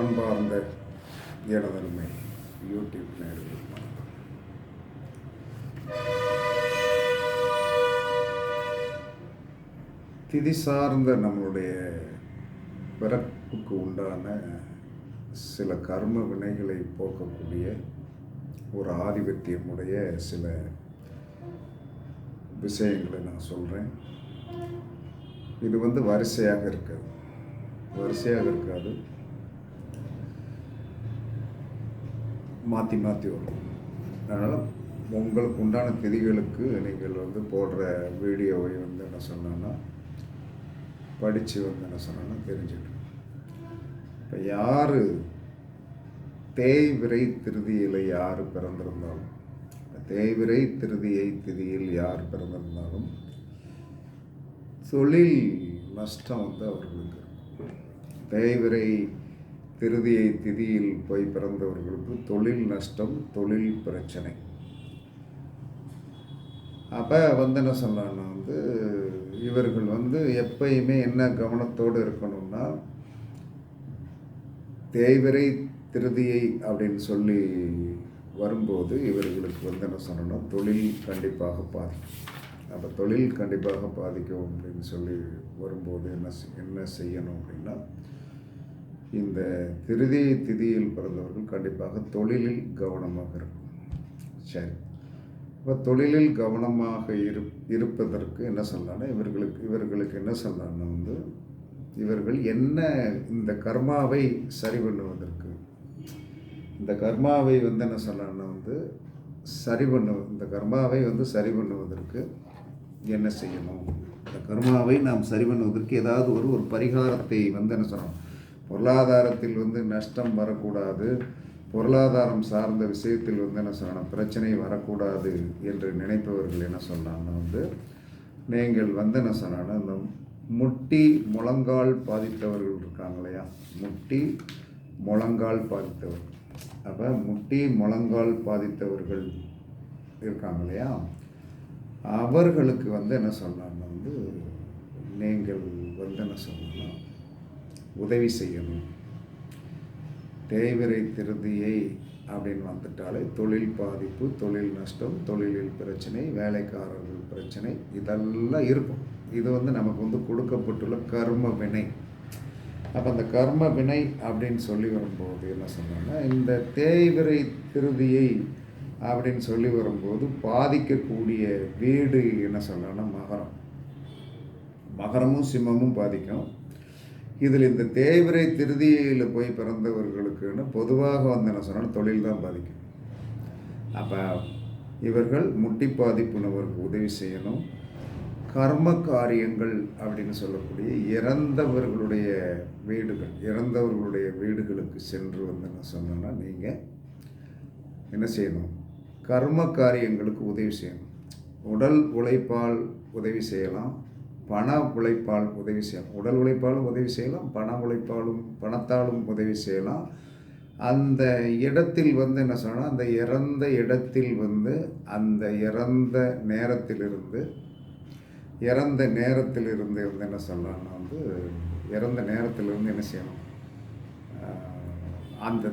அன்பார்ந்த எனதருமை யூடியூப் நேரில் திதி சார்ந்த நம்மளுடைய பிறப்புக்கு உண்டான சில கர்ம வினைகளை போக்கக்கூடிய ஒரு ஆதிபத்தியமுடைய சில விஷயங்களை நான் சொல்கிறேன் இது வந்து வரிசையாக இருக்காது. வரிசையாக இருக்காது. மாற்றி மாற்றி வரும். அதனால் உங்களுக்கு உண்டான திதிகளுக்கு நீங்கள் வந்து போடுற வீடியோவை வந்து என்ன சொன்னேன்னா படித்து வந்து என்ன சொன்னேன்னா தெரிஞ்சுக்கணும். இப்போ யார் தேய்விரை திருதியில் யார் பிறந்திருந்தாலும் தேய்விரை திருதியை திதியில் யார் பிறந்திருந்தாலும் தொழில் நஷ்டம் வந்து அவர்களுக்கு தேய்விரை திருதியை திதியில் போய் பிறந்தவர்களுக்கு தொழில் நஷ்டம் தொழில் பிரச்சனை. அப்போ வந்து என்ன சொல்லலாம்னா வந்து இவர்கள் வந்து எப்பயுமே என்ன கவனத்தோடு இருக்கணும்னா தேய்வரை திருதியை அப்படின்னு சொல்லி வரும்போது இவர்களுக்கு வந்து என்ன சொல்லணும் தொழில் கண்டிப்பாக பாதிக்கும். அப்போ தொழில் கண்டிப்பாக பாதிக்கும் அப்படின்னு சொல்லி வரும்போது என்ன செய்- என்ன செய்யணும் அப்படின்னா இந்த திருதி திதியில் பிறந்தவர்கள் கண்டிப்பாக தொழிலில் கவனமாக இருக்கும் சரி. இப்போ தொழிலில் கவனமாக இரு இருப்பதற்கு என்ன சொல்லலாம்னா இவர்களுக்கு இவர்களுக்கு என்ன சொல்லலாம்னா வந்து இவர்கள் என்ன இந்த கர்மாவை சரி பண்ணுவதற்கு இந்த கர்மாவை வந்து என்ன சொல்லலாம்னா வந்து சரி பண்ண இந்த கர்மாவை வந்து சரி பண்ணுவதற்கு என்ன செய்யணும்? இந்த கர்மாவை நாம் சரி பண்ணுவதற்கு ஏதாவது ஒரு ஒரு பரிகாரத்தை வந்து என்ன சொல்லணும்? பொருளாதாரத்தில் வந்து நஷ்டம் வரக்கூடாது பொருளாதாரம் சார்ந்த விஷயத்தில் வந்து என்ன சொல்லணும் பிரச்சனை வரக்கூடாது என்று நினைப்பவர்கள் என்ன சொல்லலாம்னா வந்து நீங்கள் வந்து என்ன சொல்லணும் இந்த முட்டி முழங்கால் பாதித்தவர்கள் இருக்காங்க இல்லையா? முட்டி முழங்கால் பாதித்தவர்கள். அப்போ முட்டி முழங்கால் பாதித்தவர்கள் இருக்காங்க இல்லையா? அவர்களுக்கு வந்து என்ன சொல்லலாம்னா வந்து நீங்கள் வந்து என்ன சொல்லலாம் உதவி செய்யணும். தேய்விரை திருதியை அப்படின்னு வந்துட்டாலே தொழில் பாதிப்பு தொழில் நஷ்டம் தொழிலில் பிரச்சனை வேலைக்காரர்கள் பிரச்சனை இதெல்லாம் இருக்கும். இது வந்து நமக்கு வந்து கொடுக்கப்பட்டுள்ள கர்ம வினை. அப்போ அந்த கர்ம வினை அப்படின்னு சொல்லி வரும்போது என்ன சொன்னாங்கன்னா இந்த தேய்விரை திருதியை அப்படின்னு சொல்லி வரும்போது பாதிக்கக்கூடிய வீடு என்ன சொல்லணும்னா மகரம். மகரமும் சிம்மமும் பாதிக்கும். இதில் இந்த தேய்விரை திருதியில் போய் பிறந்தவர்களுக்குன்னு பொதுவாக வந்து என்ன சொன்னால் தொழில் தான் பாதிக்கும். அப்போ இவர்கள் முட்டி பாதிப்புனவருக்கு உதவி செய்யணும். கர்ம காரியங்கள் அப்படின்னு சொல்லக்கூடிய இறந்தவர்களுடைய வீடுகள் இறந்தவர்களுடைய வீடுகளுக்கு சென்று வந்து என்ன சொன்னோன்னா நீங்கள் என்ன செய்யணும்? கர்ம காரியங்களுக்கு உதவி செய்யணும். உடல் உழைப்பால் உதவி செய்யலாம். பண உழைப்பால் உதவி செய்யலாம். உடல் உழைப்பாலும் உதவி செய்யலாம் பண உழைப்பாலும் பணத்தாலும் உதவி செய்யலாம். அந்த இடத்தில் வந்து என்ன சொன்னால் அந்த இறந்த இடத்தில் வந்து அந்த இறந்த நேரத்திலிருந்து இறந்த நேரத்திலிருந்து வந்து என்ன சொல்லலாம்னா வந்து இறந்த நேரத்திலிருந்து என்ன செய்யணும்? அந்த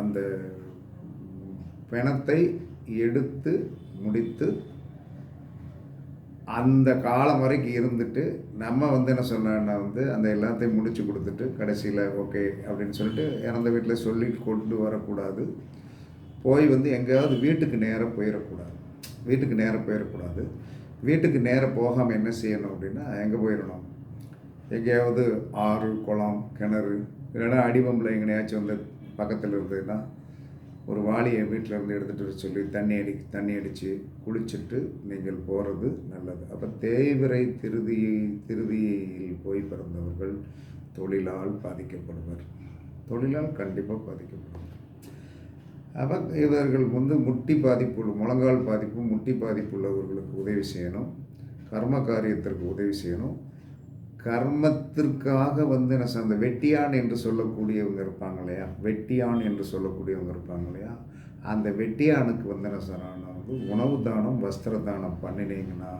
அந்த பிணத்தை எடுத்து முடித்து அந்த காலம் வரைக்கும் இருந்துட்டு நம்ம வந்து என்ன சொன்னோன்னா வந்து அந்த எல்லாத்தையும் முடிச்சு கொடுத்துட்டு கடைசியில் ஓகே அப்படின்னு சொல்லிட்டு இறந்த வீட்டில் சொல்லி கொண்டு வரக்கூடாது. போய் வந்து எங்கேயாவது வீட்டுக்கு நேராக போயிடக்கூடாது. வீட்டுக்கு நேராக போயிடக்கூடாது. வீட்டுக்கு நேராக போகாமல் என்ன செய்யணும் அப்படின்னா எங்கே போயிடணும்? எங்கேயாவது ஆறு குளம் கிணறு இல்லைன்னா அடிபம்பில் எங்கேயாச்சும் வந்து பக்கத்தில் இருந்ததுன்னா ஒரு வாளியை வீட்டில் இருந்து எடுத்துகிட்டு வர சொல்லி தண்ணி அடி தண்ணி அடித்து குளிச்சுட்டு நீங்கள் போகிறது நல்லது. அப்போ தேய்விரை திருதியை திருதியில் போய் பிறந்தவர்கள் தொழிலால் பாதிக்கப்படுவர். தொழிலால் கண்டிப்பாக பாதிக்கப்படுவர். அப்போ இவர்கள் வந்து முட்டி பாதிப்பு முழங்கால் பாதிப்பு முட்டி பாதிப்பு உள்ளவர்களுக்கு உதவி செய்யணும். கர்ம காரியத்திற்கு உதவி செய்யணும். கர்மத்திற்காக வந்து என்ன அந்த வெட்டியான் என்று சொல்லக்கூடியவங்க இருப்பாங்க இல்லையா? வெட்டியான் என்று சொல்லக்கூடியவங்க இருப்பாங்க இல்லையா? அந்த வெட்டியானுக்கு வந்து என்ன சொன்னாங்கன்னா வந்து உணவு தானம் வஸ்திர தானம் பண்ணினீங்கன்னா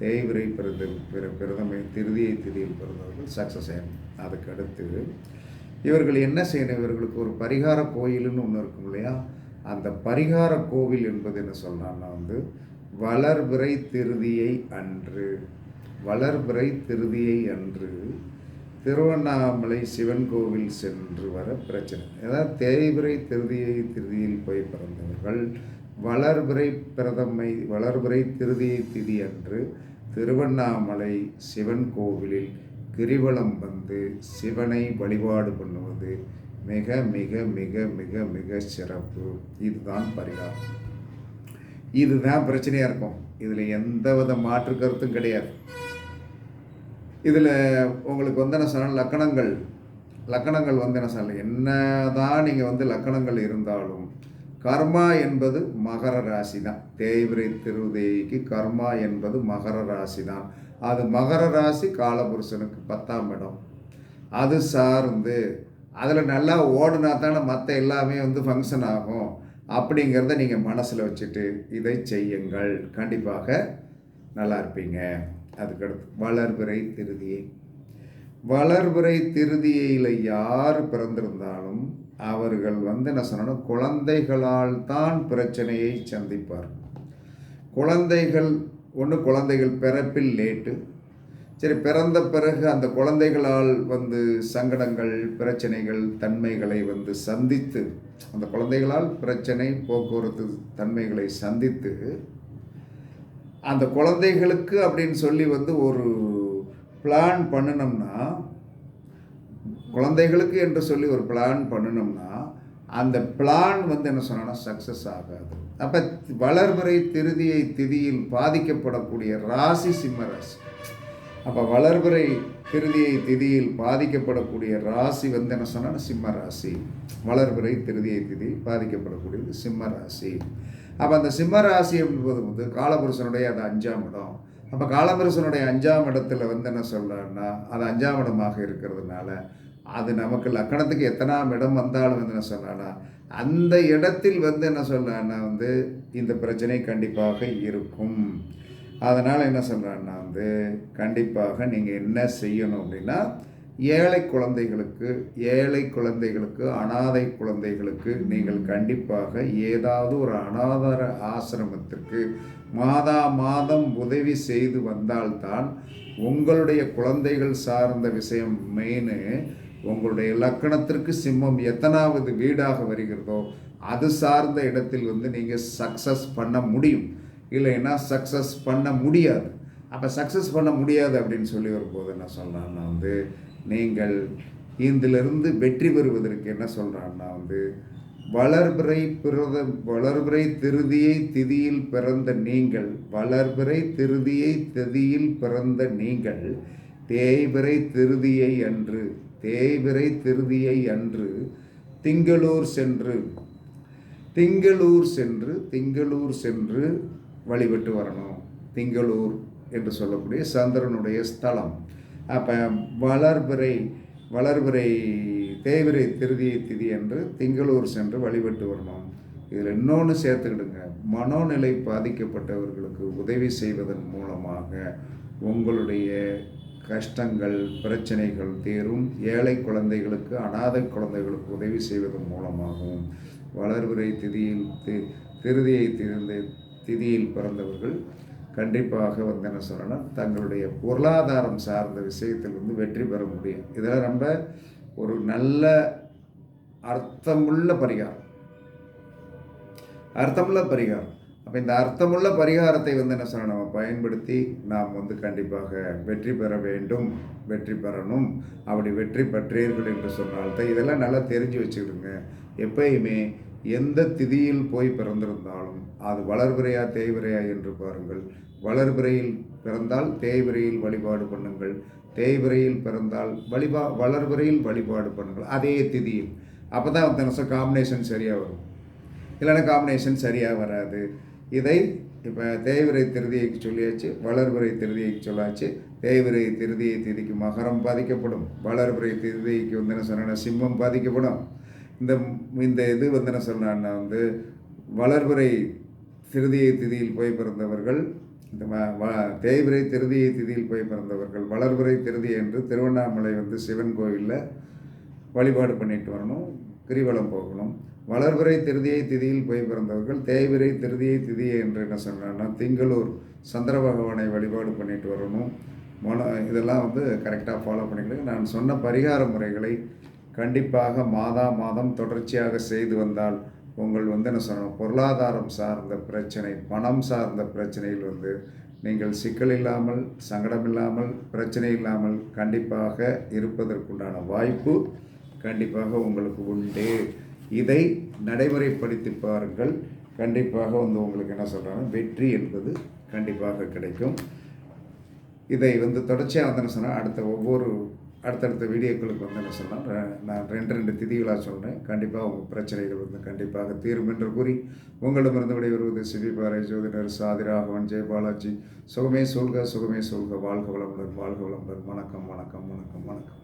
தேய்விரை பிறந்த பிற பிரதமை திருதியை திதியில் பிறந்தவர்கள் சக்ஸஸ் ஆகும் அதுக்கு அடுத்து இவர்கள் என்ன செய்யணும்? இவர்களுக்கு ஒரு பரிகார கோயிலுன்னு ஒன்று இருக்கும் இல்லையா? அந்த பரிகார கோவில் என்பது என்ன சொல்லலாம்னா வந்து வளர்விரை திருதியை அன்று வளர்பிறை திருதியை அன்று திருவண்ணாமலை சிவன் கோவில் சென்று வர பிரச்சனை. ஏதாவது தேய்பிறை திருதியை திருதியில் போய் பிறந்தவர்கள் வளர்பிறை பிரதமை வளர்பிறை திருதியை திதி அன்று திருவண்ணாமலை சிவன் கோவிலில் கிரிவலம் வந்து சிவனை வழிபாடு பண்ணுவது மிக மிக மிக மிக மிக சிறப்பு. இதுதான் பரிகாரம். இதுதான் பிரச்சனையாக இருக்கும். இதில் எந்த வித மாற்று கருத்தும் கிடையாது. இதில் உங்களுக்கு வந்து என்ன சொன்னால் லக்கணங்கள் லக்கணங்கள் வந்து என்ன சொல்லலாம் என்ன தான் நீங்கள் வந்து லக்கணங்கள் இருந்தாலும் கர்மா என்பது மகர ராசி தான் தேய்விரை திருதேவிக்கு கர்மா என்பது மகர ராசி தான் அது மகர ராசி காலபுருஷனுக்கு பத்தாம் இடம். அது சார்ந்து அதில் நல்லா ஓடுனா தானே மற்ற எல்லாமே வந்து ஃபங்க்ஷன் ஆகும். அப்படிங்கிறத நீங்கள் மனசில் வச்சுட்டு இதை செய்யுங்கள். கண்டிப்பாக நல்லா இருப்பீங்க. அதுக்கடுத்து வளர்பிறை திருதியை. வளர்பிறை திருதியில் யார் பிறந்திருந்தாலும் அவர்கள் வந்து என்ன சொன்னோன்னா குழந்தைகளால் தான் பிரச்சனையை சந்திப்பார். குழந்தைகள் ஒன்று குழந்தைகள் பிறப்பில் லேட்டு. சரி பிறந்த பிறகு அந்த குழந்தைகளால் வந்து சங்கடங்கள் பிரச்சனைகள் தன்மைகளை வந்து சந்தித்து அந்த குழந்தைகளால் பிரச்சனை போக்குவரத்து தன்மைகளை சந்தித்து அந்த குழந்தைகளுக்கு அப்படின்னு சொல்லி வந்து ஒரு பிளான் பண்ணினோம்னா குழந்தைகளுக்கு என்று சொல்லி ஒரு பிளான் பண்ணினோம்னா அந்த பிளான் வந்து என்ன சொன்னோன்னா சக்ஸஸ் ஆகாது. அப்போ வளர்முறை திருதியை திதியில் பாதிக்கப்படக்கூடிய ராசி சிம்ம ராசி. அப்போ வளர்முறை திருதியை திதியில் பாதிக்கப்படக்கூடிய ராசி வந்து என்ன சொன்னால் சிம்ம ராசி. வளர்முறை திருதியை திதி பாதிக்கப்படக்கூடியது சிம்ம ராசி. அப்போ அந்த சிம்ம ராசி என்பது வந்து காலபுருஷனுடைய அது அஞ்சாம் இடம். அப்போ காலபுருஷனுடைய அஞ்சாம் இடத்துல வந்து என்ன சொல்கிறேன்னா அது அஞ்சாம் இடமாக இருக்கிறதுனால அது நமக்கு லக்கணத்துக்கு எத்தனாம் இடம் வந்தாலும் வந்து என்ன சொன்னான்னா அந்த இடத்தில் வந்து என்ன சொல்கிறான்னா வந்து இந்த பிரச்சனை கண்டிப்பாக இருக்கும். அதனால் என்ன சொல்கிறான்னா வந்து கண்டிப்பாக நீங்கள் என்ன செய்யணும் அப்படின்னா ஏழை குழந்தைகளுக்கு ஏழை குழந்தைகளுக்கு அனாதை குழந்தைகளுக்கு நீங்கள் கண்டிப்பாக ஏதாவது ஒரு அனாதார ஆசிரமத்திற்கு மாதா மாதம் உதவி செய்து வந்தால்தான் உங்களுடைய குழந்தைகள் சார்ந்த விஷயம் மெயின் உங்களுடைய லக்கணத்திற்கு சிம்மம் எத்தனாவது வீடாக வருகிறதோ அது சார்ந்த இடத்தில் வந்து நீங்கள் சக்ஸஸ் பண்ண முடியும். இல்லைன்னா சக்ஸஸ் பண்ண முடியாது. அப்போ சக்ஸஸ் பண்ண முடியாது அப்படின்னு சொல்லி வரும்போது என்ன சொல்லலாம்னா வந்து நீங்கள் இதிலிருந்து வெற்றி பெறுவதற்கு என்ன சொல்கிறான்னா வந்து வளர்பிறை பிறத வளர்பிறை திருதியை திதியில் பிறந்த நீங்கள் வளர்பிறை திருதியை திதியில் பிறந்த நீங்கள் தேய்பிறை திருதியை அன்று தேய்பிறை திருதியை அன்று திங்களூர் சென்று திங்களூர் சென்று திங்களூர் சென்று வழிபட்டு வரணும். திங்களூர் என்று சொல்லக்கூடிய சந்திரனுடைய ஸ்தலம். அப்போ வளர்பிறை வளர்பிறை தேய்பிறை திருதியை திதி என்று திங்களூர் சென்று வழிபட்டு வரணும் இதில் இன்னொன்று சேர்த்துக்கிடுங்க. மனோநிலை பாதிக்கப்பட்டவர்களுக்கு உதவி செய்வதன் மூலமாக உங்களுடைய கஷ்டங்கள் பிரச்சனைகள் தீரும். ஏழை குழந்தைகளுக்கு அனாதை குழந்தைகளுக்கு உதவி செய்வதன் மூலமாகவும் வளர்வுரை திதியில் தி திருதியை திறந்த திதியில் பிறந்தவர்கள் கண்டிப்பாக வந்து என்ன சொல்லணும் தங்களுடைய பொருளாதாரம் சார்ந்த விஷயத்தில் வந்து வெற்றி பெற முடியும். இதில் ரொம்ப ஒரு நல்ல அர்த்தமுள்ள பரிகாரம். அர்த்தமுள்ள பரிகாரம். அப்போ இந்த அர்த்தமுள்ள பரிகாரத்தை வந்து என்ன சொல்லணும்? நம்ம பயன்படுத்தி நாம் வந்து கண்டிப்பாக வெற்றி பெற வேண்டும் வெற்றி பெறணும். அப்படி வெற்றி பெற்றீர்கள் என்று சொன்னால்தான் இதெல்லாம் நல்லா தெரிஞ்சு வச்சுக்கிடுங்க. எப்பயுமே எந்த திதியில் போய் பிறந்திருந்தாலும் அது வளர்பிறையா தேய்விரையா என்று பாருங்கள். வளர்பிறையில் பிறந்தால் தேய்விரையில் வழிபாடு பண்ணுங்கள். தேய்விரையில் பிறந்தால் வழிபா வளர்பிறையில் வழிபாடு பண்ணுங்கள். அதே திதியில். அப்போ தான் தினசம் காம்பினேஷன் சரியாக வரும். இல்லைன்னா காம்பினேஷன் சரியாக வராது. இதை இப்போ தேய்விரை திருதியைக்கு சொல்லியாச்சு வளர்பிறை திருதியைக்கு சொல்லாச்சு. தேய்விரை திருதியை திதிக்கு மகரம் பாதிக்கப்படும். வளர்பிறை திருதிக்கு வந்து என்ன சொன்னால் சிம்மம் பாதிக்கப்படும். இந்த இந்த இது வந்து என்ன சொன்னான்னா வந்து வளர்பிறை திருதியை திதியில் போய் பிறந்தவர்கள் இந்த வ- திருதியை திதியில் போய் பிறந்தவர்கள் வளர்பிறை திருதி என்று திருவண்ணாமலை வந்து சிவன் கோவிலில் வழிபாடு பண்ணிட்டு வரணும் கிரிவலம் போகணும். வளர்பிறை திருதியை திதியில் போய் பிறந்தவர்கள் தேய்பிறை திருதியை திதியை என்று என்ன சொன்னான்னா திங்களூர் சந்திர பகவானை வழிபாடு பண்ணிட்டு வரணும். மன இதெல்லாம் வந்து கரெக்டாக ஃபாலோ பண்ணிக்கிட்டு நான் சொன்ன பரிகார முறைகளை கண்டிப்பாக மாதா மாதம் தொடர்ச்சியாக செய்து வந்தால் உங்கள் வந்து என்ன சொல்லணும் பொருளாதாரம் சார்ந்த பிரச்சனை பணம் சார்ந்த பிரச்சனையில் வந்து நீங்கள் சிக்கல் இல்லாமல் சங்கடம் இல்லாமல் பிரச்சனை இல்லாமல் கண்டிப்பாக இருப்பதற்குண்டான வாய்ப்பு கண்டிப்பாக உங்களுக்கு உண்டு. இதை நடைமுறைப்படுத்தி பாருங்கள் கண்டிப்பாக வந்து உங்களுக்கு என்ன சொல்கிறாங்க வெற்றி என்பது கண்டிப்பாக கிடைக்கும். இதை வந்து தொடர்ச்சியாக வந்து என்ன சொன்னால் அடுத்த ஒவ்வொரு அடுத்தடுத்த வீடியோக்களுக்கு வந்து என்ன சொன்னால் நான் ரெண்டு ரெண்டு திதிகளாக சொல்கிறேன் கண்டிப்பாக உங்கள் பிரச்சனைகள் வந்து கண்டிப்பாக தீரும் என்று கூறி உங்களிடமிருந்து விடைபெறுவது சிவி பாறை ஜோதிடர் சாதிராகவன் ஜெயபாலாஜி சுகமே சொல்க சுகமே சொல்க வாழ்க வளமுடன் வாழ்க வளமுடன். வணக்கம் வணக்கம் வணக்கம் வணக்கம்.